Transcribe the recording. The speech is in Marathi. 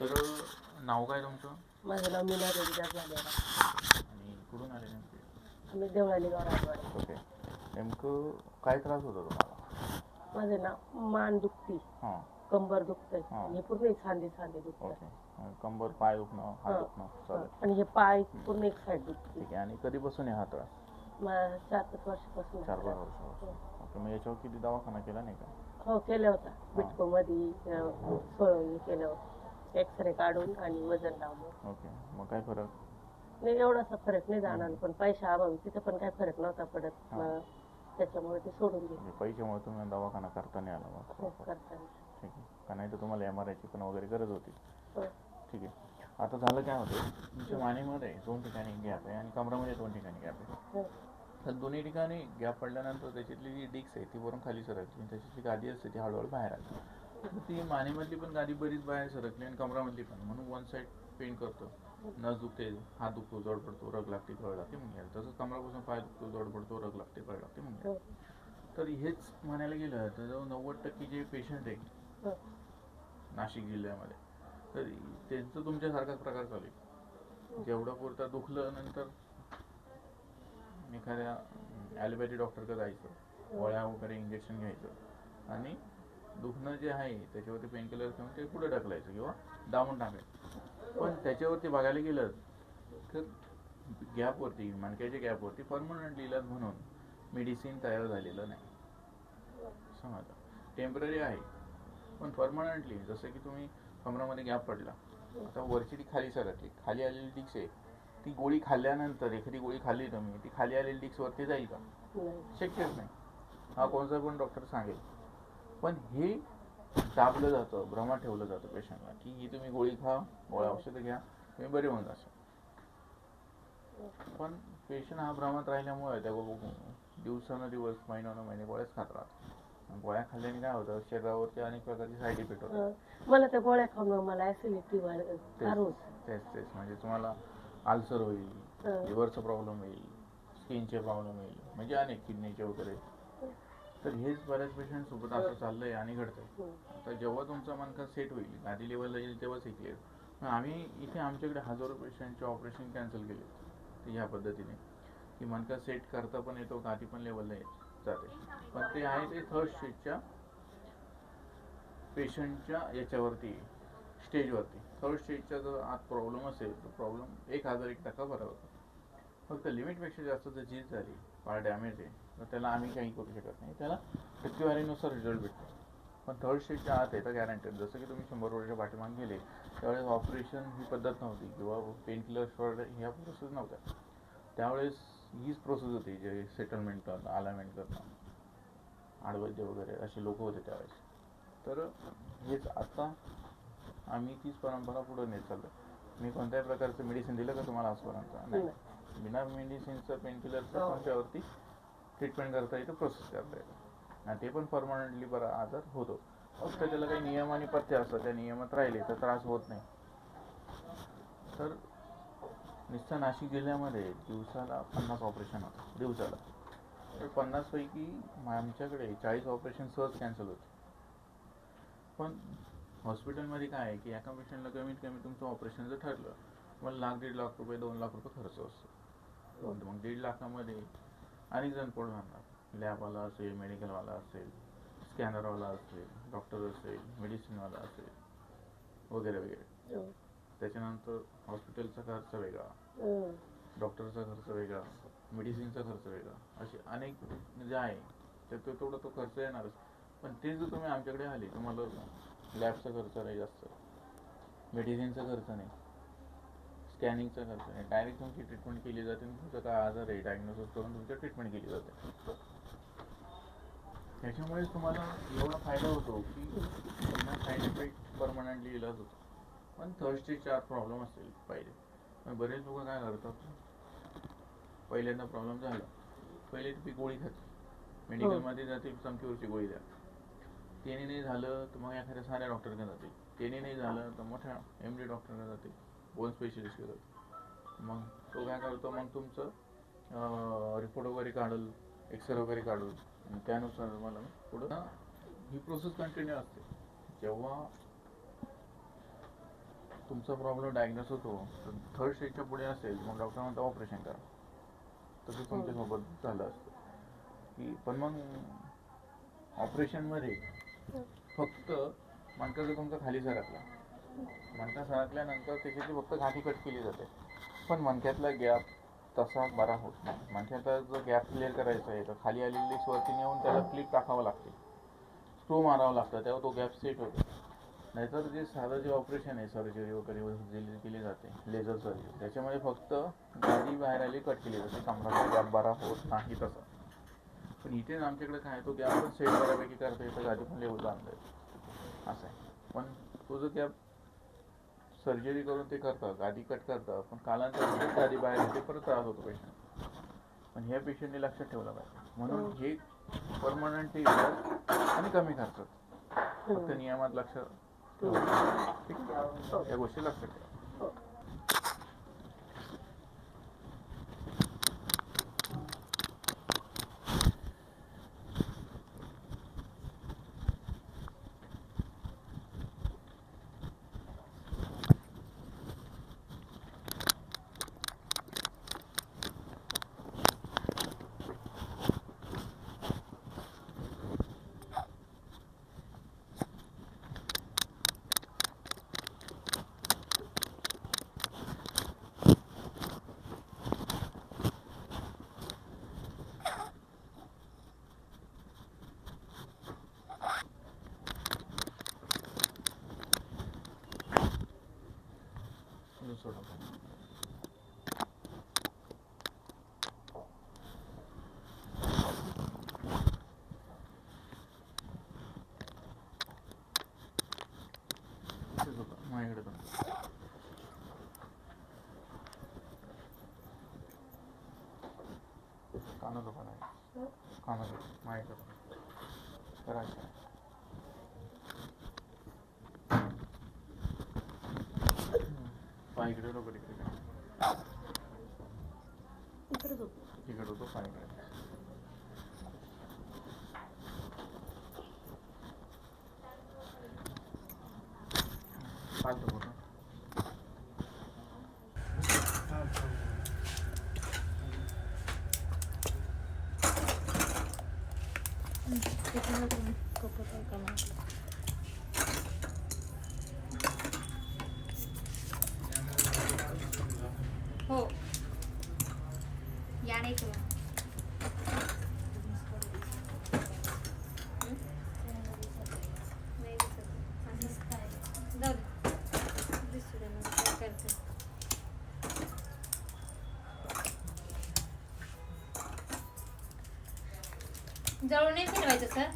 तर नाव काय तुमचं? माझं नाव मीना रविदास झालेला आणि कुठून आले नेमके? आम्ही देवळाली गावात ओके. नेमकं काय त्रास होता तुम्हाला? माझं नाव मान दुखती. हां. कंबर दुखतंय. हा. आणि पूर्ण एक सांधे सांधे दुखतात ओके. अं, कंबर पाय दुखणं हात हा. दुखणं चालेल. आणि हे पाय पूर्ण एक साईड दुखते ठीक आहे. आणि कधीपासून आहे हा त्रास? मला चार पाच वर्षापासून चार झाला. पाच वर्षापासून ओके. मग याच्यावर किती दवाखाना केला नाही का? हो केलं होता बिटको मध्ये केलं होतं एक्सरे काढून आणि वजन लावलं ओके मग काय फरक? नाही एवढासा फरक नाही जाणार पण पैसा अभावी तिथं पण काय फरक नव्हता पडत. हा. मग त्याच्यामुळे ते सोडून दिलं. म्हणजे पैशामुळे तुम्ही दवाखाना करता नाही आला हो, मग करताना ठीक आहे. का नाही तर तुम्हाला एम आर आयची पण वगैरे गरज होती. हो. ठीक आहे. आता झालं काय होतं? तुमच्या मानेमध्ये दोन ठिकाणी गॅप आहे आणि कमरामध्ये दोन ठिकाणी गॅप आहे. हो. तर दोन्ही ठिकाणी गॅप पडल्यानंतर त्याच्यातली जी डिक्स आहे ती वरून खाली सरकली आणि त्याची जी गादी असते ती हळूहळू बाहेर आली. ती मानेमधली पण गादी बरीच बाहेर सरकली आणि कमरामधली पण. म्हणून वन साईड पेन करतो. नस दुखते हात दुखतो जड पडतो रग लागते कळ लागते मग यायला. तसंच कमरापासून पाय दुखतो जड पडतो रग लागते कळ लागते मग तर हेच म्हणायला गेलं तर जवळ नव्वद टक्के जे पेशंट आहे नाशिक जिल्ह्यामध्ये तर त्यांचं तुमच्यासारखाच प्रकार चालू आहे. जेवढं पुरतं दुखलं नंतर एखाद्या ॲलोपॅथी डॉक्टरकडे जायचं गोळ्या वगैरे इंजेक्शन घ्यायचं आणि दुखणं जे आहे त्याच्यावरती पेनकिलर घेऊन ते पुढे ढकलायचं किंवा दाबून टाकायचं. पण त्याच्यावरती बघायला गेलं तर गॅपवरती मणक्याच्या गॅपवरती परमनंटली इलाज म्हणून मेडिसिन तयार झालेलं नाही. समजा टेंपररी आहे पण परमनंटली जसं की तुम्ही कमरामध्ये गॅप पडला. आता वरची ती खाली सरकली. खाली आलेली डिक्स आहे. ती गोळी खाल्ल्यानंतर एखादी गोळी खाल्ली तुम्ही ती खाली आलेली डिक्स वरती जाईल का? नाही. शक्यच नाही. हा कोणता पण डॉक्टर सांगेल. पण हे दाबलं जातं भ्रमात ठेवलं जातं पेशंटला की ही तुम्ही गोळी खा गोळ्या औषधं घ्या तुम्ही बरे होऊन जाशाल. पण पेशंट हा भ्रमात राहिल्यामुळे त्या गो- दिवसानुदिवस महिन्यानं महिने गोळ्याच खात राहतो गोळ्या खाल्ल्याने काय होतं शरीरावरती अनेक प्रकारचे साईड इफेक्ट होतात. मला त्या गोळ्या खाऊन मला ऍसिडिटी तेच तेच म्हणजे तुम्हाला आल्सर होईल. लिव्हरचा प्रॉब्लेम येईल स्किनचे प्रॉब्लेम येईल म्हणजे अनेक किडनीचे वगैरे. तर हेच बऱ्याच पेशंट सोबत असं चाललंय आणि घडतंय. हं. आता जेव्हा तुमचा मनका सेट होईल गादी लेवलला येईल तेव्हाच हे क्लिअर आम्ही इथे आमच्याकडे हजारो पेशंटचे ऑपरेशन कॅन्सल केले ते ह्या पद्धतीने. की मनका सेट करता पण येतो गादी पण लेवलला येत जाते. पण ते आहे ते थर्ड स्टेजच्या पेशंटच्या याच्यावरती स्टेजवरती थर्ड स्टेजचा जर आत प्रॉब्लेम असेल तर प्रॉब्लेम एक हजार एक टक्का बरा होतो. फक्त लिमिटपेक्षा जास्त जर झीज झाली फार डॅमेज आहे तर त्याला आम्ही काही करू शकत नाही. त्याला टक्केवारीनुसार रिझल्ट भेटतो. पण थर्ड स्टेजच्या आत आहे तर गॅरंटेड जसं की तुम्ही शंभर वर्षाच्या पाठीमागे गेले त्यावेळेस ऑपरेशन ही पद्धत नव्हती किंवा पेन किलर ह्या प्रोसेस नव्हत्या. त्यावेळेस हीच प्रोसेस होती जे सेटलमेंट करणं अलाइनमेंट करणं आडवैद्य वगैरे असे लोक होते त्यावेळेस. तर हेच आता आम्ही तीच परंपरा पुढे नेत चाललो मी कोणत्याही प्रकारचं मेडिसिन दिलं का तुम्हाला आजपर्यंत नाही. बिना मेडिसिनचं पेनकिलरचं हो. तुमच्यावरती ट्रीटमेंट करता येतं प्रोसेस करता येतं आणि ते पण परमनंटली बरा आजार होतो. फक्त त्याला काही नियम आणि पथ्य असतात. त्या नियमात राहिले तर त्रास होत नाही. तर निस्ता नाशिक जिल्ह्यामध्ये दिवसाला पन्नास ऑपरेशन होतं दिवसाला. तर पन्नासपैकी आमच्याकडे चाळीस ऑपरेशन सहज कॅन्सल होते. पण हॉस्पिटलमध्ये काय आहे की एका पेशंटला कमीत कमी तुमचं ऑपरेशन जर ठरलं मग लाख दीड लाख रुपये दोन लाख रुपये खर्च असतो. मग दीड लाखामध्ये अनेक जण पडून आणणार लॅबवाला असेल मेडिकलवाला असेल स्कॅनरवाला असेल डॉक्टर असेल मेडिसिनवाला असेल वगैरे वगैरे. हो. त्याच्यानंतर हॉस्पिटलचा खर्च वेगळा. हं. डॉक्टरचा खर्च वेगळा मेडिसिनचा खर्च वेगळा. असे अनेक जे आहे तर तो तेवढा तो खर्च येणारच. पण ते जर तुम्ही आमच्याकडे आले तुम्हाला लॅबचा खर्च नाही जास्त. मेडिसिनचा खर्च नाही. स्कॅनिंगचा खर्च नाही डायरेक्ट तुमची ट्रीटमेंट केली जाते. तुमचा काय आजार आहे डायग्नोसिस करून तुमची ट्रीटमेंट केली जाते. त्याच्यामुळेच तुम्हाला एवढा फायदा होतो की पुन्हा साईड इफेक्ट परमनंटली इलाज होतो. पण थर्स्टचे चार प्रॉब्लेम असतील पहिले. पण बरेच लोक काय करतात? पहिल्यांदा प्रॉब्लेम झाला. पहिले ती गोळी खाते. मेडिकलमध्ये जाते चमकीवरची गोळी द्या. त्याने नाही झालं तर मग एखाद्या साऱ्या डॉक्टरकडे जाते त्याने नाही झालं तर मोठ्या एम डी डॉक्टरकडे जाते बोन स्पेशलिस्टकडे जाते मग तो काय करतो मग तुमचं रिपोर्ट वगैरे काढल एक्सरे वगैरे आणि त्यानुसार मला पुढं ही प्रोसेस कंटिन्यू असते. जेव्हा तुमचा प्रॉब्लेम डायग्नोस होतो तर थर्ड स्टेजच्या पुढे असेल मग डॉक्टर म्हणतो ऑपरेशन करा. तसं तुमच्यासोबत झालं असतं. की पण मग ऑपरेशनमध्ये फक्त मणका जर तुमचा खाली सरकला. मणका सरकल्यानंतर त्याची ती फक्त घाटी कट केली जाते. पण मणक्यातला गॅप तसा बरा होत नाही. मणक्याचा जो गॅप क्लिअर करायचा आहे तर खाली आलेली वरती नेऊन त्याला क्लिप टाकावं लागते. स्क्रू मारावं लागतं तेव्हा तो गॅप सेट होतो. नाहीतर जे साधं जे ऑपरेशन आहे सर्जरी वगैरे केली जाते लेझर सर्जरी त्याच्यामध्ये फक्त गादी बाहेर आली कट केली जाते. कमराचा गॅप बरा होत नाही तसा. पण इथे आमच्याकडे काय आहे, तो गॅप पण सेट बऱ्यापैकी करता येतं गादी पण लेवल आणता येतं. असं आहे. पण तो जो गॅप सर्जरी करून ते करतं गादी कट करतं पण कालांतराने गादी बाहेर येते परत त्रास होतो पेशंट पण ह्या पेशंटने लक्षात ठेवलं पाहिजे. म्हणून हे. परमनंट आणि कमी खर्चात फक्त नियमात लक्ष ठेवा. ठीक आहे? या गोष्टी लक्षात ठेवा इथून सोडा इथेच होता, माझ्याकडे पण कानाचं पण आहे कानाचं माझ्याकडे पण करायचं पायकडे नको तिकडे इकडेच होतं. तिकडे होतो पायकडे पाच होतो हो या नाही तुला नाही दिसत. काय. जाऊ दे. दिसू दे मग काय करते. जवळ नाही फिरवायचं सर